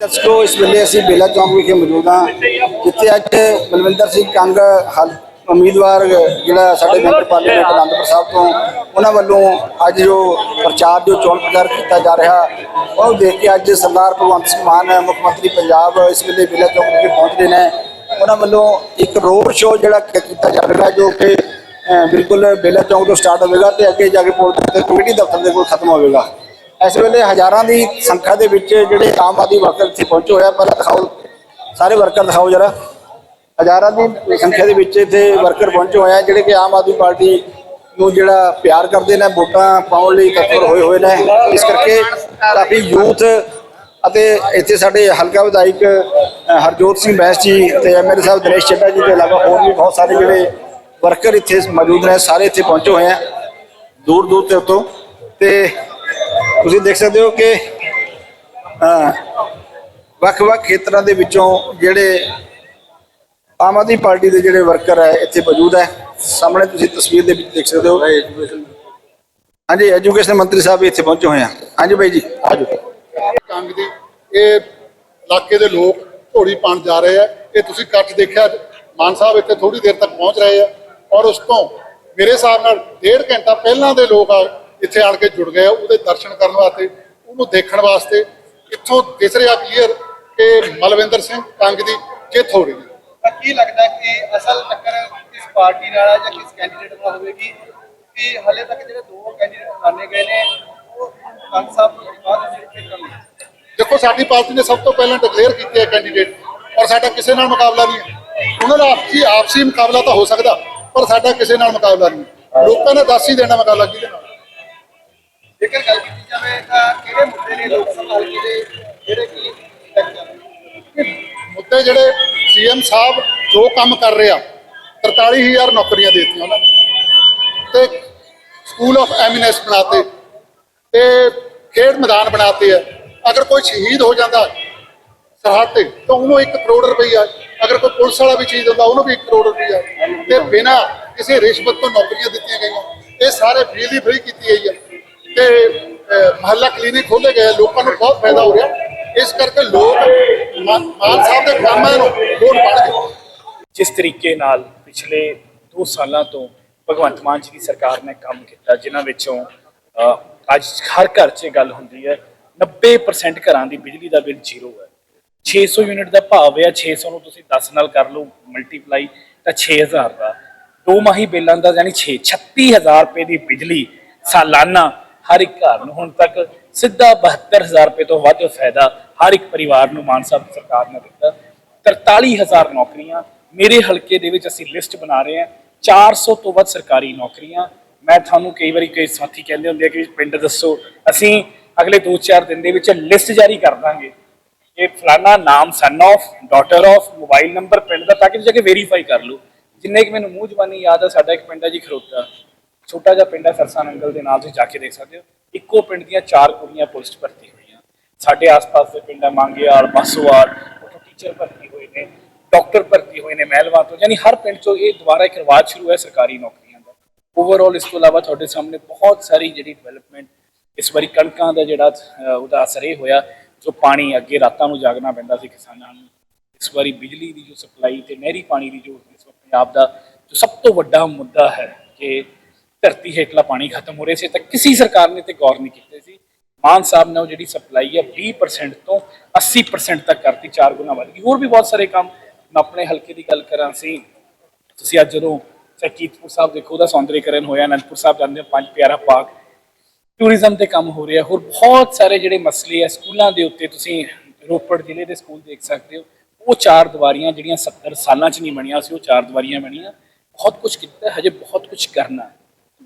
ਦਰਸ਼ਕੋ, ਇਸ ਵੇਲੇ ਅਸੀਂ ਬੇਲਾ ਚੌਂਕ ਵਿਖੇ ਮੌਜੂਦ ਹਾਂ, ਜਿੱਥੇ ਅੱਜ ਬਲਵਿੰਦਰ ਸਿੰਘ ਕੰਗ, ਹਲ, ਉਮੀਦਵਾਰ ਜਿਹੜਾ ਸਾਡੇ ਮੈਂਬਰ ਪਾਰਲੀਮੈਂਟ ਅਨੰਦਪੁਰ ਸਾਹਿਬ ਤੋਂ, ਉਹਨਾਂ ਵੱਲੋਂ ਅੱਜ ਜੋ ਪ੍ਰਚਾਰ, ਜੋ ਚੋਣ ਪ੍ਰਚਾਰ ਕੀਤਾ ਜਾ ਰਿਹਾ, ਉਹ ਦੇਖ ਕੇ ਅੱਜ ਸਰਦਾਰ ਭਗਵੰਤ ਸਿੰਘ ਮਾਨ, ਮੁੱਖ ਮੰਤਰੀ ਪੰਜਾਬ ਇਸ ਵੇਲੇ ਬੇਲਾ ਚੌਂਕ ਵਿਖੇ ਪਹੁੰਚਦੇ ਨੇ। ਉਹਨਾਂ ਵੱਲੋਂ ਇੱਕ ਰੋਡ ਸ਼ੋਅ ਜਿਹੜਾ ਕ- ਕੀਤਾ ਜਾਵੇਗਾ ਜੋ ਕਿ ਬਿਲਕੁਲ ਬੇਲਾ ਚੌਂਕ ਤੋਂ ਸਟਾਰਟ ਹੋਵੇਗਾ ਤੇ ਅੱਗੇ ਜਾ ਕੇ ਪੁਲ ਕਮੇਟੀ ਦਫ਼ਤਰ ਦੇ ਕੋਲ ਖਤਮ ਹੋਵੇਗਾ। ਇਸ ਵੇਲੇ ਹਜ਼ਾਰਾਂ ਦੀ ਸੰਖਿਆ ਦੇ ਵਿੱਚ ਜਿਹੜੇ ਆਮ ਆਦਮੀ ਵਰਕਰ ਇੱਥੇ ਪਹੁੰਚੇ ਹੋਇਆ ਪਰ ਦਿਖਾਓ, ਸਾਰੇ ਵਰਕਰ ਦਿਖਾਓ ਜਰਾ। ਹਜ਼ਾਰਾਂ ਦੀ ਸੰਖਿਆ ਦੇ ਵਿੱਚ ਇੱਥੇ ਵਰਕਰ ਪਹੁੰਚੇ ਹੋਏ ਆ, ਜਿਹੜੇ ਕਿ ਆਮ ਆਦਮੀ ਪਾਰਟੀ ਨੂੰ ਜਿਹੜਾ ਪਿਆਰ ਕਰਦੇ ਨੇ, ਵੋਟਾਂ ਪਾਉਣ ਲਈ ਤਤਪਰ ਹੋਏ ਹੋਏ ਨੇ। ਇਸ ਕਰਕੇ ਕਾਫੀ ਯੂਥ ਅਤੇ ਇੱਥੇ ਸਾਡੇ ਹਲਕਾ ਵਿਧਾਇਕ ਹਰਜੋਤ ਸਿੰਘ ਬੈਂਸ ਜੀ ਤੇ ਐਮਐਲਏ ਸਾਹਿਬ ਦਿਨੇਸ਼ ਚੱਡਾ ਜੀ ਦੇ ਇਲਾਵਾ ਹੋਰ ਵੀ ਬਹੁਤ ਸਾਰੇ ਜਿਹੜੇ ਵਰਕਰ ਇੱਥੇ ਮੌਜੂਦ ਨੇ, ਸਾਰੇ ਇੱਥੇ ਪਹੁੰਚੇ ਹੋਏ ਆ। ਦੂਰ ਦੂਰ ਤੇ ਉੱਤੋਂ। ਤੇ ਤੁਸੀਂ ਦੇਖ ਸਕਦੇ ਹੋ ਕਿ ਵੱਖ-ਵੱਖ ਖੇਤਰਾਂ ਦੇ ਵਿੱਚੋਂ ਜਿਹੜੇ ਆਮ ਆਦਮੀ ਪਾਰਟੀ ਦੇ ਜਿਹੜੇ ਵਰਕਰ ਹੈ ਇੱਥੇ ਮੌਜੂਦ ਹੈ। ਸਾਹਮਣੇ ਤੁਸੀਂ ਤਸਵੀਰ ਦੇ ਵਿੱਚ ਦੇਖ ਸਕਦੇ ਹੋ। ਹਾਂਜੀ ਐਜੂਕੇਸ਼ਨ ਮੰਤਰੀ ਸਾਹਿਬ ਵੀ ਇੱਥੇ ਪਹੁੰਚੇ ਹੋਏ ਆ। ਹਾਂਜੀ ਬਾਈ ਜੀ। ਆਜੋ। ਕੰਗ ਦੀ ਇਹ ਇਲਾਕੇ ਦੇ ਲੋਕ ਝੋੜੀ ਪਾਣ ਜਾ ਰਹੇ ਆ। ਇਹ ਤੁਸੀਂ ਇਕੱਠ ਦੇਖਿਆ ਮਾਨ ਸਾਹਿਬ ਇੱਥੇ ਥੋੜੀ ਦੇਰ ਤੱਕ ਪਹੁੰਚ ਰਹੇ ਆ। ਔਰ ਉਸ ਤੋਂ ਮੇਰੇ ਹਿਸਾਬ ਨਾਲ ਡੇਢ ਘੰਟਾ ਪਹਿਲਾਂ ਦੇ ਲੋਕ ਆ ਇੱਥੇ ਆਣ ਕੇ ਜੁੜ ਗਏ ਉਹਦੇ ਦਰਸ਼ਨ ਕਰਨ ਵਾਸਤੇ ਉਹਨੂੰ ਦੇਖਣ ਵਾਸਤੇ ਇੱਥੋਂ ਦਿਸ ਰਿਹਾ ਕਲੀਅਰ ਕਿ ਮਲਵਿੰਦਰ ਸਿੰਘ ਕੰਗ ਦੀ ਜਿੱਤ ਹੋ ਰਹੀ ਹੈ। ਤਾਂ ਕੀ ਲੱਗਦਾ ਕਿ ਅਸਲ ਟੱਕਰ ਕਿਸ ਪਾਰਟੀ ਨਾਲ ਹੈ ਜਾਂ ਕਿਸ ਕੈਂਡੀਡੇਟ ਨਾਲ ਹੋਵੇਗੀ? ਕਿ ਹਲੇ ਤੱਕ ਜਿਹੜੇ ਦੋ ਕੈਂਡੀਡੇਟ ਐਲਾਨੇ ਗਏ ਨੇ ਉਹ ਕੰਗ ਸਾਹਿਬ ਤੋਂ ਬਾਅਦ ਜਿਹੜੇ ਕਰਨਗੇ? ਦੇਖੋ ਸਾਡੀ ਪਾਰਟੀ ਨੇ ਸਭ ਤੋਂ ਪਹਿਲਾਂ ਡਿਕਲੇਅਰ ਕੀਤੇ ਆ ਕੈਂਡੀਡੇਟ ਔਰ ਸਾਡਾ ਕਿਸੇ ਨਾਲ ਮੁਕਾਬਲਾ ਨਹੀਂ ਉਹਨਾਂ ਦਾ ਆਪਸੀ ਆਪਸੀ ਮੁਕਾਬਲਾ ਤਾਂ ਹੋ ਸਕਦਾ ਪਰ ਸਾਡਾ ਕਿਸੇ ਨਾਲ ਮੁਕਾਬਲਾ ਨਹੀਂ ਲੋਕਾਂ ਨੇ ਦੱਸ ਹੀ ਦੇਣਾ ਮੁਕਾਬਲਾ ਕਿਹਦੇ ਨਾਲ। ਜੇਕਰ ਗੱਲ ਕੀਤੀ ਜਾਵੇ ਤਾਂ ਕਿਹੜੇ ਮੁੱਦੇ ਨੇ ਲੋਕ ਸਭਾ ਹਲਕੇ ਦੇ, ਜਿਹੜੇ ਕਿ ਤੱਕ ਮੁੱਦੇ ਜਿਹੜੇ ਸੀਐਮ ਸਾਹਿਬ ਜੋ ਕੰਮ ਕਰ ਰਿਹਾ 43000 ਨੌਕਰੀਆਂ ਦੇ ਦਿੱਤੀਆਂ ਉਹਨਾਂ ਨੇ। ਤੇ ਸਕੂਲ ਆਫ ਐਮਿਨੈਂਸ ਬਣਾਤੇ, ਤੇ ਖੇਡ ਮੈਦਾਨ ਬਣਾਤੇ ਆ। ਅਗਰ ਕੋਈ ਸ਼ਹੀਦ ਹੋ ਜਾਂਦਾ ਸਰਹੱਦ ਤੇ, ਤਾਂ ਉਹਨੂੰ 1 ਕਰੋੜ ਰੁਪਈਆ ਅਗਰ ਕੋਈ ਪੁਲਿਸ ਵਾਲਾ ਵੀ ਚੀਜ਼ ਹੁੰਦਾ, ਉਹਨੂੰ ਵੀ 1 ਕਰੋੜ ਰੁਪਈਆ ਤੇ ਬਿਨਾਂ ਕਿਸੇ ਰਿਸ਼ਵਤ ਤੋਂ ਨੌਕਰੀਆਂ ਦਿੱਤੀਆਂ ਗਈਆਂ। ਇਹ ਸਾਰੇ ਬਿਜਲੀ ਫ੍ਰੀ ਕੀਤੀ ਗਈ ਹੈ। ਤੇ ਮਹੱਲਾ ਕਲੀਨਿਕ ਖੋਲੇ ਗਏ, ਲੋਕਾਂ ਨੂੰ ਬਹੁਤ ਫਾਇਦਾ ਹੋ ਰਿਹਾ। ਇਸ ਕਰਕੇ ਲੋਕ ਮਾਨ ਸਾਹਿਬ ਦੇ ਕੰਮਾਂ ਨੂੰ ਵੋਟ ਪਾਣਗੇ ਜਿਸ ਤਰੀਕੇ ਨਾਲ ਪਿਛਲੇ 2 ਸਾਲਾਂ ਤੋਂ ਭਗਵੰਤ ਮਾਨ ਜੀ ਦੀ ਸਰਕਾਰ ਨੇ ਕੰਮ ਕੀਤਾ, ਜਿਨ੍ਹਾਂ ਵਿੱਚੋਂ ਅੱਜ ਹਰ ਘਰ 'ਚ ਗੱਲ ਹੁੰਦੀ ਹੈ 90% ਘਰਾਂ ਦੀ ਬਿਜਲੀ ਦਾ ਬਿੱਲ ਜ਼ੀਰੋ ਹੈ। 600 ਯੂਨਿਟ ਦਾ ਭਾਵ ਹੈ 600 ਨੂੰ ਤੁਸੀਂ 10 ਨਾਲ ਕਰ ਲਓ, ਮਲਟੀਪਲਾਈ ਤਾਂ 6000 ਦਾ। ਦੋ ਮਾਹੀ ਬਿੱਲਾਂ ਦਾ, ਯਾਨੀ 6 36000 ਰੁਪਏ ਦੀ ਬਿਜਲੀ ਸਾਲਾਨਾ ਹਰ ਇੱਕ ਘਰ ਨੂੰ। ਹੁਣ ਤੱਕ ਸਿੱਧਾ 72000 ਰੁਪਏ ਤੋਂ ਵੱਧ ਫਾਇਦਾ ਹਰ ਇੱਕ ਪਰਿਵਾਰ ਨੂੰ ਮਾਨ ਸਾਹਿਬ ਸਰਕਾਰ ਨੇ ਦਿੱਤਾ। 43000 ਨੌਕਰੀਆਂ। ਮੇਰੇ ਹਲਕੇ ਦੇ ਵਿੱਚ ਅਸੀਂ ਲਿਸਟ ਬਣਾ ਰਹੇ ਹਾਂ। 400 ਤੋਂ ਵੱਧ ਸਰਕਾਰੀ ਨੌਕਰੀਆਂ। ਮੈਂ ਤੁਹਾਨੂੰ ਕਈ ਵਾਰੀ ਕਈ ਸਾਥੀ ਕਹਿੰਦੇ ਹੁੰਦੇ ਆ ਕਿ ਪਿੰਡ ਦੱਸੋ, ਅਸੀਂ ਅਗਲੇ 2-4 ਦਿਨ ਦੇ ਵਿੱਚ ਲਿਸਟ ਜਾਰੀ ਕਰ ਦਾਂਗੇ। ਇਹ ਫਲਾਨਾ ਨਾਮ son of daughter of mobile number ਪਿੰਡ ਦਾ ਤਾਂ ਕਿ ਤੁਸੀਂ ਜਾ ਕੇ ਵੈਰੀਫਾਈ ਕਰ ਲਓ। ਜਿੰਨੇ ਕਿ ਮੈਨੂੰ ਮੂੰਹ ਜ਼ਬਾਨੀ ਯਾਦ ਆ, ਸਾਡਾ ਇੱਕ ਪਿੰਡ ਹੈ ਜੀ ਖਰੋਤਾ। ਛੋਟਾ ਜਿਹਾ ਪਿੰਡ ਹੈ ਸਰਸਾ ਨੰਗਲ ਦੇ ਨਾਲ ਤੁਸੀਂ ਜਾ ਕੇ ਦੇਖ ਸਕਦੇ ਹੋ। ਇੱਕੋ ਪਿੰਡ ਦੀਆਂ ਚਾਰ ਕੁੜੀਆਂ ਪੁਲਿਸ 'ਚ ਭਰਤੀ ਹੋਈਆਂ। ਸਾਡੇ ਆਸ-ਪਾਸ ਦੇ ਪਿੰਡਾਂ ਮੰਗਿਆਲ, ਬਸਵਾਲ, ਉੱਥੋਂ ਟੀਚਰ ਭਰਤੀ ਹੋਏ ਨੇ ਡਾਕਟਰ ਭਰਤੀ ਹੋਏ ਨੇ ਮਹਿਲਵਾਨ ਤੋਂ। ਯਾਨੀ ਹਰ ਪਿੰਡ 'ਚੋਂ ਇਹ ਦੁਬਾਰਾ ਇੱਕ ਰਿਵਾਜ ਸ਼ੁਰੂ ਹੈ ਸਰਕਾਰੀ ਨੌਕਰੀਆਂ ਦਾ। ਓਵਰਆਲ ਇਸ ਤੋਂ ਇਲਾਵਾ ਤੁਹਾਡੇ ਸਾਹਮਣੇ ਬਹੁਤ ਸਾਰੀ ਜਿਹੜੀ ਡਿਵੈਲਪਮੈਂਟ ਇਸ ਵਾਰੀ ਕਣਕਾਂ ਦਾ ਜਿਹੜਾ ਉਹਦਾ ਅਸਰ ਇਹ ਹੋਇਆ, ਜੋ ਪਾਣੀ ਅੱਗੇ ਰਾਤਾਂ ਨੂੰ ਜਾਗਣਾ ਪੈਂਦਾ ਸੀ ਕਿਸਾਨਾਂ ਨੂੰ। ਇਸ ਵਾਰੀ ਬਿਜਲੀ ਦੀ ਜੋ ਸਪਲਾਈ ਤੇ ਨਹਿਰੀ ਪਾਣੀ ਦੀ ਜੋ ਇਸ ਵਕਤ ਪੰਜਾਬ ਦਾ ਜੋ ਸਭ ਤੋਂ ਵੱਡਾ ਮੁੱਦਾ ਹੈ, ਕਿ ਧਰਤੀ ਹੇਠਲਾ ਪਾਣੀ ਖਤਮ ਹੋ ਰਿਹਾ ਸੀ, ਤਾਂ ਕਿਸੇ ਸਰਕਾਰ ਨੇ ਤੇ ਗੌਰ ਨਹੀਂ ਕੀਤੀ ਸੀ। ਮਾਨ ਸਾਹਿਬ ਨੇ ਉਹ ਜਿਹੜੀ ਸਪਲਾਈ ਹੈ 20% ਤੋਂ 80% ਤੱਕ ਕਰਤੀ, ਚਾਰ ਗੁਣਾ ਵੱਧ ਗਈ। ਹੋਰ ਵੀ ਬਹੁਤ ਸਾਰੇ ਕੰਮ ਮੈਂ ਆਪਣੇ ਹਲਕੇ ਦੀ ਗੱਲ ਕਰਾਂ ਸੀ। ਤੁਸੀਂ ਅੱਜ ਜਦੋਂ ਸਕੀਤਪੁਰ ਸਾਹਿਬ ਦੇਖੋ, ਉਹਦਾ ਸੌਂਦਰੀਕਰਨ ਹੋਇਆ, ਅਨੰਦਪੁਰ ਸਾਹਿਬ ਜਾਂਦੇ ਹੋ, ਪੰਜ ਪਿਆਰਾ ਪਾਰਕ। ਟੂਰਿਜ਼ਮ ਤੇ ਕੰਮ ਹੋ ਰਿਹਾ, ਹੋਰ ਬਹੁਤ ਸਾਰੇ ਜਿਹੜੇ ਮਸਲੇ ਆ, ਸਕੂਲਾਂ ਦੇ ਉੱਤੇ ਤੁਸੀਂ ਰੋਪੜ ਜ਼ਿਲ੍ਹੇ ਦੇ ਸਕੂਲ ਦੇਖ ਸਕਦੇ ਹੋ। ਉਹ ਚਾਰ ਦੀਵਾਰੀਆਂ ਜਿਹੜੀਆਂ 70 ਸਾਲਾਂ 'ਚ ਨਹੀਂ ਬਣੀਆਂ ਸੀ, ਉਹ ਚਾਰ ਦੀਵਾਰੀਆਂ ਬਣੀਆਂ। ਬਹੁਤ ਕੁਝ ਕੀਤਾ, ਹਜੇ ਬਹੁਤ ਕੁਝ ਕਰਨਾ।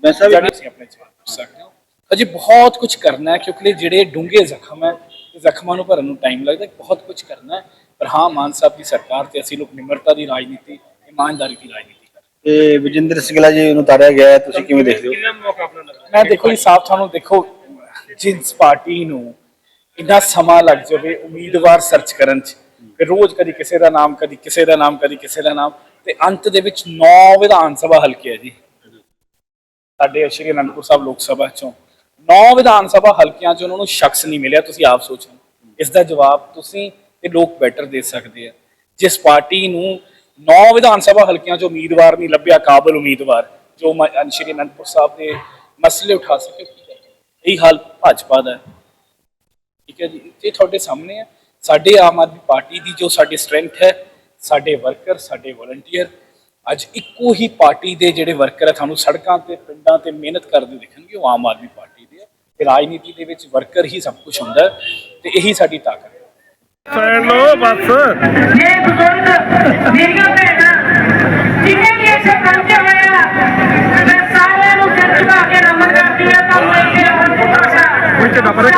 ਸਾਹਿਬ ਜਾਨੀ ਤੁਸੀਂ ਆਪਣੇ ਜਵਾਬ ਪੁੱਛ ਸਕਦੇ ਹੋ ਹਜੇ ਬਹੁਤ ਕੁਝ ਕਰਨਾ ਹੈ ਕਿਉਂਕਿ ਜਿਹੜੇ ਡੂੰਘੇ ਜ਼ਖਮ ਹੈ ਜ਼ਖਮਾਂ ਨੂੰ ਭਰਨ ਨੂੰ ਟਾਈਮ ਲੱਗਦਾ ਹੈ ਬਹੁਤ ਕੁਝ ਕਰਨਾ ਹੈ। ਪਰ ਹਾਂ ਮਾਨ ਸਾਹਿਬ ਦੀ ਸਰਕਾਰ ਤੇ ਅਸੀਂ ਲੋਕ ਨਿਮਰਤਾ ਦੀ ਰਾਜਨੀਤੀ ਇਮਾਨਦਾਰੀ ਦੀ ਰਾਜਨੀਤੀ ਕਰ। ਤੇ ਵਿਜੇਂਦਰ ਸਿੰਘਲਾ ਜੀ ਨੂੰ ਉਤਾਰਿਆ ਗਿਆ ਤੁਸੀਂ ਕਿਵੇਂ ਦੇਖਦੇ ਹੋ? ਮੈਂ ਦੇਖੋ ਜੀ ਸਾਫ਼ ਤੁਹਾਨੂੰ ਦੇਖੋ ਜਿਸ ਪਾਰਟੀ ਨੂੰ ਇੰਨਾ ਸਮਾਂ ਲੱਗ ਜਾਵੇ ਉਮੀਦਵਾਰ ਸਰਚ ਕਰਨ ਚ ਕਿ ਰੋਜ਼ ਕਦੀ ਕਿਸੇ ਦਾ ਨਾਮ ਕਦੀ ਕਿਸੇ ਦਾ ਨਾਮ ਕਦੀ ਕਿਸੇ ਦਾ ਨਾਮ ਤੇ ਅੰਤ ਦੇ ਵਿੱਚ 9 ਵਿਧਾਨ ਸਭਾ ਹਲਕੇ ਹੈ ਜੀ। ਸਾਡੇ ਸ਼੍ਰੀ ਅਨੰਦਪੁਰ ਸਾਹਿਬ ਲੋਕ ਸਭਾ ਚੋਂ ਨੌ ਵਿਧਾਨ ਸਭਾ ਹਲਕਿਆਂ ਚ ਉਹਨਾਂ ਨੂੰ ਸ਼ਖਸ ਨਹੀਂ ਮਿਲਿਆ, ਤੁਸੀਂ ਆਪ ਸੋਚੋ। ਇਸ ਦਾ ਜਵਾਬ ਤੁਸੀਂ ਤੇ ਲੋਕ ਬੈਟਰ ਦੇ ਸਕਦੇ ਆ। ਜਿਸ ਪਾਰਟੀ ਨੂੰ ਨੌ ਵਿਧਾਨ ਸਭਾ ਹਲਕਿਆਂ 'ਚ ਉਮੀਦਵਾਰ ਨਹੀਂ ਲੱਭਿਆ, ਕਾਬਲ ਉਮੀਦਵਾਰ, ਜੋ ਸ਼੍ਰੀ ਅਨੰਦਪੁਰ ਸਾਹਿਬ ਦੇ ਮਸਲੇ ਉਠਾ ਸਕੇ ਇਹੀ ਹਾਲ ਭਾਜਪਾ ਦਾ ਠੀਕ ਹੈ ਜੀ, ਇਹ ਤੁਹਾਡੇ ਸਾਹਮਣੇ ਹੈ। ਸਾਡੇ ਆਮ ਆਦਮੀ ਪਾਰਟੀ ਦੀ ਜੋ ਸਾਡੀ ਸਟਰੈਂਥ ਹੈ, ਸਾਡੇ ਵਰਕਰ ਸਾਡੇ ਵਲੰਟੀਅਰ ਅੱਜ ਇੱਕੋ ਹੀ ਪਾਰਟੀ ਦੇ ਜਿਹੜੇ ਵਰਕਰ ਹੈ ਤੁਹਾਨੂੰ ਸੜਕਾਂ ਤੇ ਪਿੰਡਾਂ ਤੇ ਮਿਹਨਤ ਕਰਦੇ ਦਿਖਣਗੇ ਉਹ ਆਮ ਆਦਮੀ ਪਾਰਟੀ ਦੇ ਤੇ ਰਾਜਨੀਤੀ ਦੇ ਵਿੱਚ ਵਰਕਰ ਹੀ ਸਭ ਕੁਝ ਹੁੰਦਾ ਤੇ ਇਹੀ ਸਾਡੀ ਤਾਕਤ ਹੈ। ਸਾਈਡ ਲੋ ਬਸ। ਇਹ ਬਜ਼ੁਰਗ ਮੇਰੀਆਂ ਭੈਣਾਂ ਜਿਨੇ ਵੀ ਇੱਥੇ ਪਹੁੰਚੇ ਹੋਏ ਆ ਮੈਂ ਸਾਰਿਆਂ ਨੂੰ ਝੁਕਾ ਕੇ ਨਮਨ ਕਰਦੀ ਆ ਤਾਂ ਮੈਂ ਇੱਥੇ ਪੁੱਛਾ ਕੋਈ ਝੰਡਾ ਪਰੇ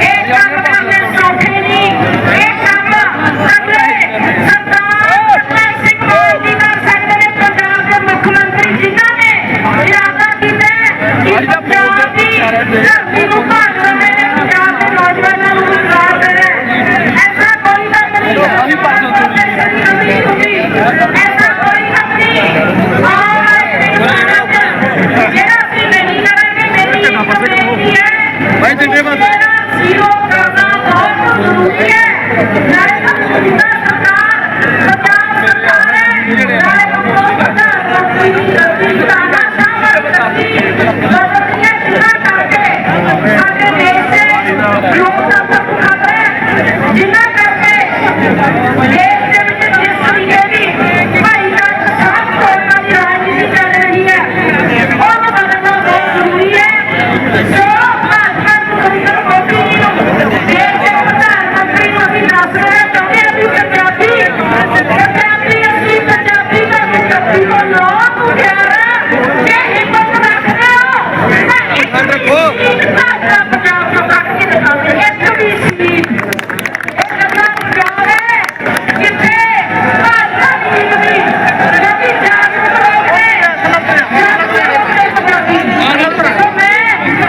ਇਹ ਕੰਮ ਕਰਨੇ ਸੌਖੇ ਨਹੀਂ। ਇਹ ਕੰਮ ਕਰਨੇ ਸਰਦਾਰ ਭਗਵੰਤ ਸਿੰਘ ਜੀ ਕਰ ਸਕਦੇ ਨੇ ਪੰਜਾਬ ਦੇ ਮੁੱਖ ਮੰਤਰੀ ਜਿਨ੍ਹਾਂ ਨੇ ਇਰਾਦਾ ਕੀਤਾ ਹੈ ਕਿ ਪੰਜਾਬ ਦੀ ਭਾਈ ਜਿੰਨੇ ਬਸ ਜ਼ੀਰੋ ਕਰਨਾ ਬਹੁਤ ਜ਼ਰੂਰੀ ਹੈ। ਨਾਲੇ